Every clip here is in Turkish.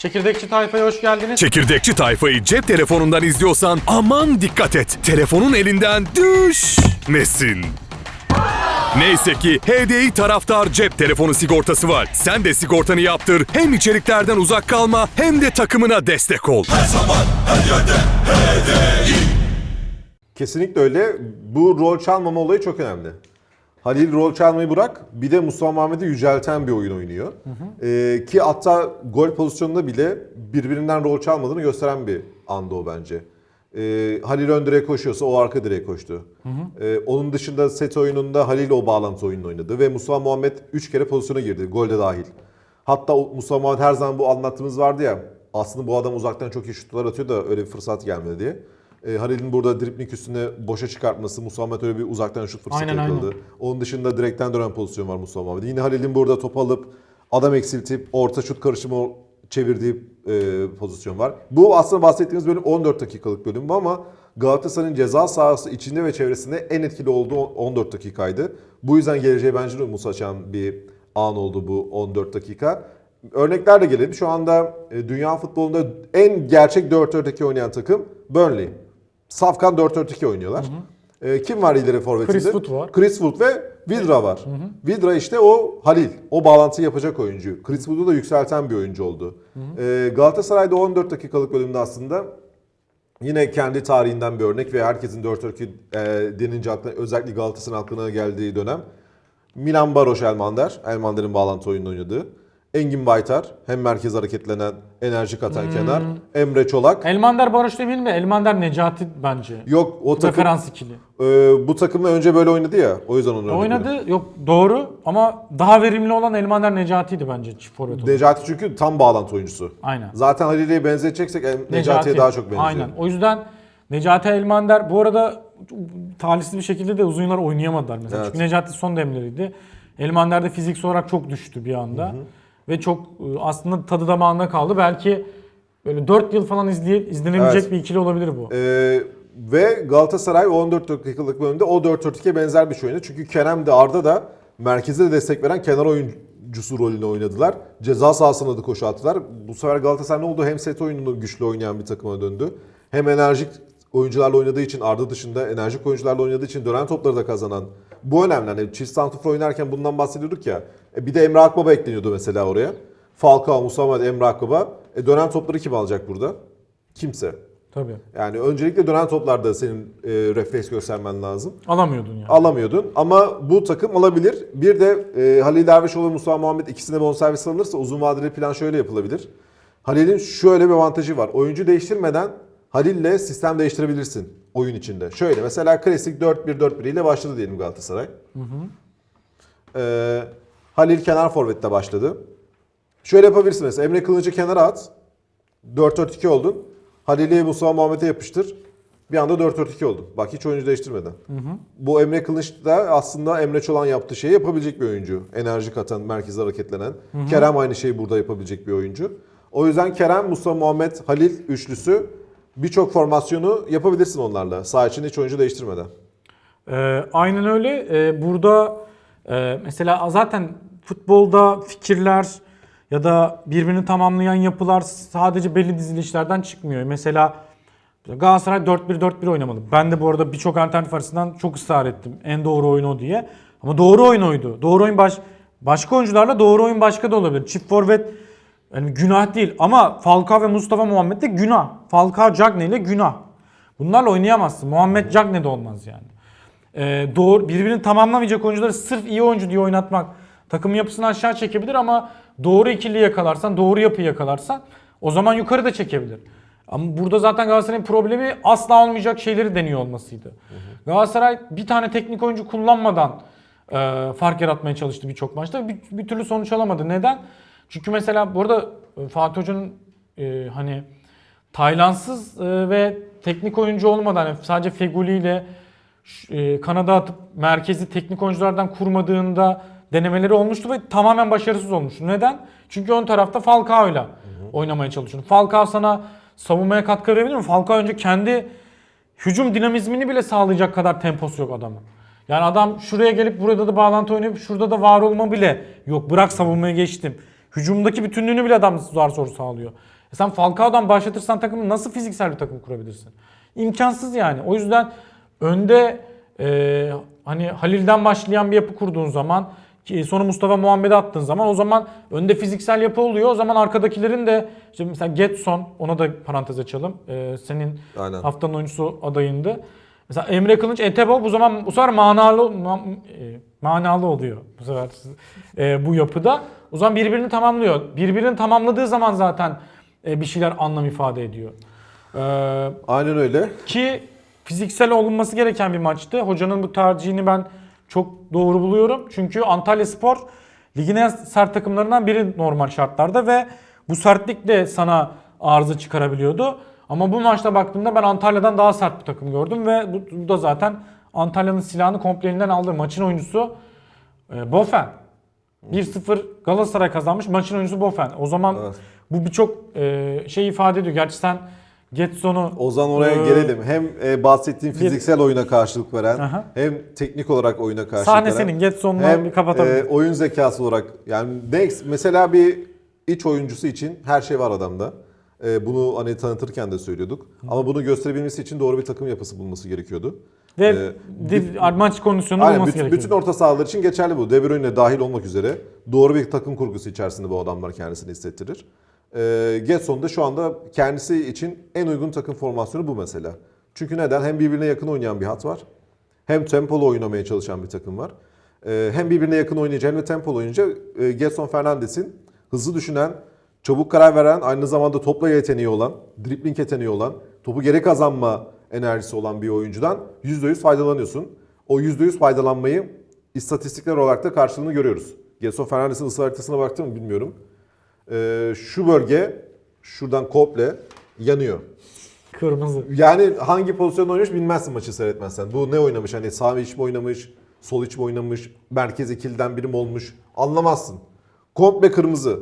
Çekirdekçi tayfaya hoş geldiniz. Çekirdekçi tayfayı cep telefonundan izliyorsan aman dikkat et. Telefonun elinden düşmesin. Neyse ki HDI taraftar cep telefonu sigortası var. Sen de sigortanı yaptır. Hem içeriklerden uzak kalma hem de takımına destek ol. Kesinlikle öyle. Bu rol çalmama olayı çok önemli. Halil rol çalmayı bırak bir de Mustafa Muhammed'i yücelten bir oyun oynuyor. Ee, ki hatta gol pozisyonunda bile birbirinden rol çalmadığını gösteren bir anda o bence. Ee, Halil ön direğe koşuyorsa o arka direğe koştu. Ee, onun dışında set oyununda Halil o bağlantı oyununu oynadı ve Mustafa Muhammed 3 kere pozisyona girdi golde dahil. Hatta Mustafa Muhammed her zaman bu anlattığımız vardı ya aslında bu adam uzaktan çok iyi şutlar atıyor da öyle bir fırsat gelmedi diye. E, Halil'in burada dripling üstüne boşa çıkartması, Musa Muhammed öyle bir uzaktan şut fırsatı Aynen, yakaladı. aynen. Onun dışında direkten dönen pozisyon var Musa Muhammed. Yine Halil'in burada top alıp adam eksiltip orta şut karışımı çevirdiği e, pozisyon var. Bu aslında bahsettiğimiz bölüm 14 dakikalık bölüm ama Galatasaray'ın ceza sahası içinde ve çevresinde en etkili olduğu 14 dakikaydı. Bu yüzden geleceği bence de umut açan bir an oldu bu 14 dakika. Örneklerle gelelim. Şu anda e, dünya futbolunda en gerçek 4-4-2 oynayan takım Burnley. Safkan 4-4-2 oynuyorlar. E, kim var ileri forvetinde? Chris Wood var. Chris Wood ve Vidra var. Vidra işte o Halil. O bağlantıyı yapacak oyuncu. Chris Wood'u da yükselten bir oyuncu oldu. E, Galatasaray'da 14 dakikalık bölümde aslında yine kendi tarihinden bir örnek ve herkesin 4-4-2 e, denince aklına, özellikle Galatasaray'ın aklına geldiği dönem. Milan Baroş Elmander. Elmander'in bağlantı oyununu oynadığı. Engin Baytar. Hem merkez hareketlenen, enerji katan kenar. Emre Çolak. Elmander Barış demeyelim de Elmander Necati bence. Yok o takım Referans ikili. e, bu takımla önce böyle oynadı ya. O yüzden onu. Oynadı yok doğru ama daha verimli olan Elmander Necati'ydi bence forvet. Necati çünkü tam bağlantı oyuncusu. Aynen. Zaten Halil'e benzeteceksek e, Necati'ye daha çok benziyor. Aynen. O yüzden Necati Elmander bu arada talihsiz bir şekilde de uzun yıllar oynayamadılar mesela. Evet. Çünkü Necati son demleriydi. Elmander de fiziksel olarak çok düştü bir anda. Ve çok e, aslında tadı damağında kaldı. Belki böyle 4 yıl falan izleye, izlenebilecek Evet. bir ikili olabilir bu. Ee, ve Galatasaray o 14 dakikalık bölümde o 4-4-2'ye benzer bir şey oynadı. Çünkü Kerem de Arda da merkeze de destek veren kenar oyuncusu rolünü oynadılar. Ceza sahasına da koşu attılar. Bu sefer Galatasaray ne oldu? Hem set oyununu güçlü oynayan bir takıma döndü. Hem enerjik oyuncularla oynadığı için Arda dışında enerjik oyuncularla oynadığı için dönen topları da kazanan. Bu önemli. Hani çift santrfor oynarken bundan bahsediyorduk ya. E bir de Emre Akbaba ekleniyordu mesela oraya. Falcao, Musammed, Emre Akbaba. E dönen topları kim alacak burada? Kimse. Tabii. Yani öncelikle dönen toplarda senin e, refleks göstermen lazım. Alamıyordun yani. Alamıyordun ama bu takım alabilir. Bir de e, Halil Dervişoğlu, Mustafa Muhammed ikisine bonservis alınırsa uzun vadeli plan şöyle yapılabilir. Halil'in şöyle bir avantajı var. Oyuncu değiştirmeden Halil'le sistem değiştirebilirsin oyun içinde. Şöyle mesela klasik 4-1-4-1 ile başladı diyelim Galatasaray. E, Halil kenar forvette başladı. Şöyle yapabilirsin mesela Emre Kılıç'ı kenara at. 4-4-2 oldun. Halil'i Mustafa Muhammed'e yapıştır. Bir anda 4-4-2 oldu. Bak hiç oyuncu değiştirmeden. Bu Emre Kılıç da aslında Emre Çolan yaptığı şeyi yapabilecek bir oyuncu. Enerji katan, merkeze hareketlenen. Kerem aynı şeyi burada yapabilecek bir oyuncu. O yüzden Kerem, Mustafa Muhammed, Halil üçlüsü birçok formasyonu yapabilirsin onlarla. Sağ içinde hiç oyuncu değiştirmeden. Ee, aynen öyle. Ee, burada e, mesela zaten futbolda fikirler ya da birbirini tamamlayan yapılar sadece belli dizilişlerden çıkmıyor. Mesela Galatasaray 4-1-4-1 oynamalı. Ben de bu arada birçok alternatif arasından çok ısrar ettim. En doğru oyun o diye. Ama doğru oyun oydu. Doğru oyun baş, başka oyuncularla doğru oyun başka da olabilir. Çift forvet yani günah değil ama Falcao ve Mustafa Muhammed de günah. Falcao Cagne ile günah. Bunlarla oynayamazsın. Muhammed Cagne de olmaz yani. Ee, doğru birbirini tamamlamayacak oyuncuları sırf iyi oyuncu diye oynatmak takım yapısını aşağı çekebilir ama doğru ikili yakalarsan, doğru yapıyı yakalarsan o zaman yukarı da çekebilir. Ama burada zaten Galatasaray'ın problemi asla olmayacak şeyleri deniyor olmasıydı. Galatasaray bir tane teknik oyuncu kullanmadan e, fark yaratmaya çalıştı birçok maçta. Bir, bir türlü sonuç alamadı. Neden? Çünkü mesela burada e, Fatih Hoca'nın e, hani Taylansız e, ve teknik oyuncu olmadan yani sadece Feguli ile e, kanada atıp merkezi teknik oyunculardan kurmadığında denemeleri olmuştu ve tamamen başarısız olmuştu. Neden? Çünkü ön tarafta Falcao'yla oynamaya çalışıyorsun. Falcao sana savunmaya katkı verebilir mi? Falcao önce kendi hücum dinamizmini bile sağlayacak kadar temposu yok adamın. Yani adam şuraya gelip burada da bağlantı oynayıp şurada da var olma bile yok. Bırak savunmaya geçtim. Hücumdaki bütünlüğünü bile adam zar zor sağlıyor. E sen Falcao'dan başlatırsan takımı nasıl fiziksel bir takım kurabilirsin? İmkansız yani. O yüzden önde e, hani Halil'den başlayan bir yapı kurduğun zaman ki sonra Mustafa Muhammed'e attığın zaman o zaman önde fiziksel yapı oluyor. O zaman arkadakilerin de işte mesela Getson ona da parantez açalım. E, senin Aynen. haftanın oyuncusu adayındı. Mesela Emre Kılınç, Etebo bu zaman bu sefer manalı ma- e, manalı oluyor bu sefer e, bu yapıda. O zaman birbirini tamamlıyor. Birbirini tamamladığı zaman zaten e, bir şeyler anlam ifade ediyor. E, Aynen öyle. ki fiziksel olunması gereken bir maçtı. Hocanın bu tercihini ben çok doğru buluyorum. Çünkü Antalya Spor ligin en sert takımlarından biri normal şartlarda ve bu sertlik de sana arıza çıkarabiliyordu. Ama bu maçta baktığımda ben Antalya'dan daha sert bir takım gördüm ve bu, bu da zaten Antalya'nın silahını komple elinden aldı. Maçın oyuncusu e, Bofen. 1-0 Galatasaray kazanmış. Maçın oyuncusu Bofen. O zaman Evet. bu birçok e, şey ifade ediyor. Gerçi sen Getson'u Ozan oraya Ee, gelelim. Hem e, bahsettiğim fiziksel oyuna karşılık veren, Aha. hem teknik olarak oyuna karşılık Sahne veren. senin. Getson'la bir kapatabiliriz. e, oyun zekası olarak yani next mesela bir iç oyuncusu için her şey var adamda. E, bunu hani tanıtırken de söylüyorduk. Ama bunu gösterebilmesi için doğru bir takım yapısı bulması gerekiyordu. Ve Ee, di- maç kondisyonu Aynen, olması bütün, gerekiyor. bütün orta sahalar için geçerli bu. De Bruyne dahil olmak üzere doğru bir takım kurgusu içerisinde bu adamlar kendisini hissettirir. Ee, Getson da şu anda kendisi için en uygun takım formasyonu bu mesela. Çünkü neden? Hem birbirine yakın oynayan bir hat var. Hem tempolu oynamaya çalışan bir takım var. Ee, hem birbirine yakın oynayacağın ve tempolu oynayınca e, Getson Fernandes'in hızlı düşünen, çabuk karar veren, aynı zamanda topla yeteneği olan, dribling yeteneği olan, topu geri kazanma enerjisi olan bir oyuncudan %100 faydalanıyorsun. O %100 faydalanmayı istatistikler olarak da karşılığını görüyoruz. Getson Fernandes'in ısı haritasına baktım mı bilmiyorum. Ee, şu bölge şuradan komple yanıyor. Kırmızı. Yani hangi pozisyonda oynamış bilmezsin maçı seyretmezsen. Bu ne oynamış? Hani sağ iç mi oynamış, sol iç mi oynamış, merkez ikiliden biri mi olmuş? Anlamazsın. Komple kırmızı.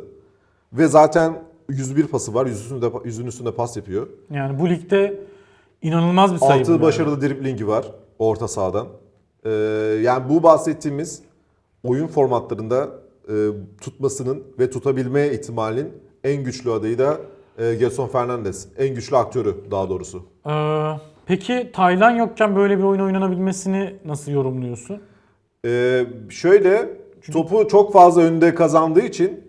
Ve zaten 101 pası var. Yüzün üstünde, yüzün üstünde pas yapıyor. Yani bu ligde inanılmaz bir sayı. bu Altı yani. başarılı driblingi var orta sahadan. Ee, yani bu bahsettiğimiz oyun formatlarında tutmasının ve tutabilme ihtimalinin en güçlü adayı da e, Gelson Fernandes. En güçlü aktörü daha doğrusu. Ee, peki Taylan yokken böyle bir oyun oynanabilmesini nasıl yorumluyorsun? Ee, şöyle topu çok fazla önde kazandığı için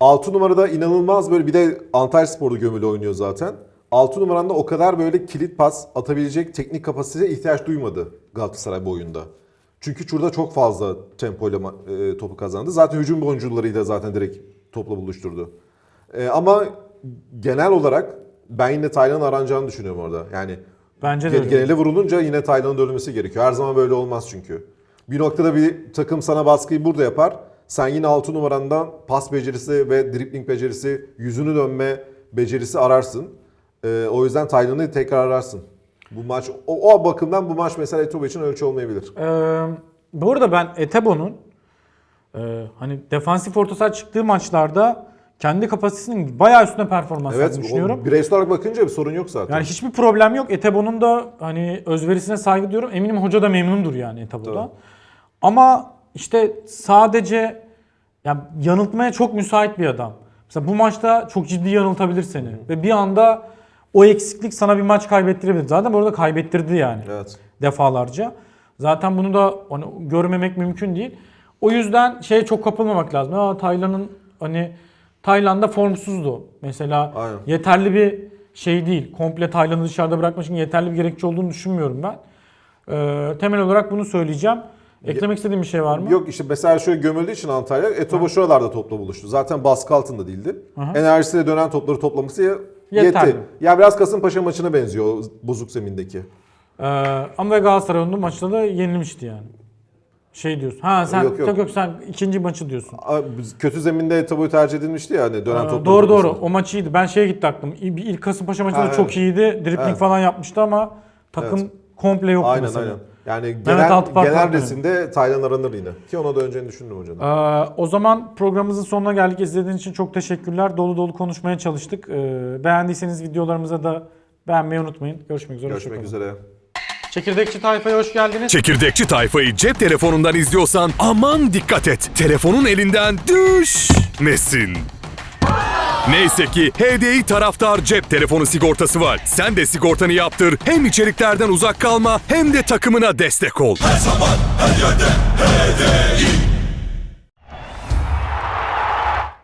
6 numarada inanılmaz böyle bir de Antalya Spor'da gömülü oynuyor zaten. 6 numaranda o kadar böyle kilit pas atabilecek teknik kapasiteye ihtiyaç duymadı Galatasaray bu oyunda. Çünkü şurada çok fazla tempoyla e, topu kazandı. Zaten hücum oyuncularıyla zaten direkt topla buluşturdu. E, ama genel olarak ben yine Taylan'ın aranacağını düşünüyorum orada. Yani Bence de Ge- öyle. Genele vurulunca yine Taylan'ın dönmesi gerekiyor. Her zaman böyle olmaz çünkü. Bir noktada bir takım sana baskıyı burada yapar. Sen yine 6 numarandan pas becerisi ve dribbling becerisi, yüzünü dönme becerisi ararsın. Ee, o yüzden Taylan'ı tekrar ararsın. Bu maç o, o bakımdan bu maç mesela Etobo için ölçü olmayabilir. Ee, bu arada ben Etebo'nun e, hani defansif orta saha çıktığı maçlarda kendi kapasitesinin bayağı üstünde performans Evet, düşünüyorum. bireysel olarak bakınca bir sorun yok zaten. Yani hiçbir problem yok. Etebo'nun da hani özverisine saygı duyuyorum. Eminim hoca da memnundur yani Etebo'da. Tabii. Ama işte sadece yani yanıltmaya çok müsait bir adam. Mesela bu maçta çok ciddi yanıltabilir seni. Ve bir anda o eksiklik sana bir maç kaybettirebilir. Zaten bu arada kaybettirdi yani Evet. defalarca. Zaten bunu da hani görmemek mümkün değil. O yüzden şeye çok kapılmamak lazım. Aa, Tayland'ın hani Tayland'da formsuzdu. Mesela Aynen. yeterli bir şey değil. Komple Tayland'ı dışarıda bırakmak için yeterli bir gerekçe olduğunu düşünmüyorum ben. Ee, temel olarak bunu söyleyeceğim. Eklemek istediğim bir şey var mı? Yok işte mesela şöyle gömüldüğü için Antalya Etobo şuralarda topla buluştu. Zaten baskı altında değildi. Enerjisiyle dönen topları toplaması Yeterli. yetti. Ya biraz Kasımpaşa maçına benziyor bozuk zemindeki. Ee, ama Galatasaray onun maçta da yenilmişti yani. Şey diyorsun. Ha sen Yok, yok, yok. yok. sen ikinci maçı diyorsun. Aa, Kötü zeminde Etobo'yu tercih edilmişti ya hani dönen Ee, topları doğru doğru. O maç iyiydi. Ben şeye gitti aklım. İlk ilk Kasımpaşa maçında Ha, çok evet. iyiydi. Dribbling Evet. falan yapmıştı ama takım komple yoktu Aynen mesela. aynen. Yani genel, genel resimde Taylan aranır yine. Ki ona da önceğini düşündüm hocam. Ee, o zaman programımızın sonuna geldik. İzlediğiniz için çok teşekkürler. Dolu dolu konuşmaya çalıştık. Ee, beğendiyseniz videolarımıza da beğenmeyi unutmayın. Görüşmek üzere. Görüşmek üzere. Çekirdekçi tayfaya hoş geldiniz. Çekirdekçi tayfayı cep telefonundan izliyorsan aman dikkat et. Telefonun elinden düş. düşmesin. Neyse ki HDI taraftar cep telefonu sigortası var. Sen de sigortanı yaptır. Hem içeriklerden uzak kalma hem de takımına destek ol.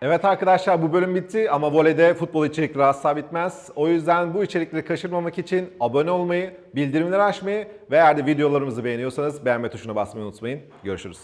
Evet arkadaşlar bu bölüm bitti ama voleyde futbol içerikleri asla bitmez. O yüzden bu içerikleri kaçırmamak için abone olmayı, bildirimleri açmayı ve eğer de videolarımızı beğeniyorsanız beğenme tuşuna basmayı unutmayın. Görüşürüz.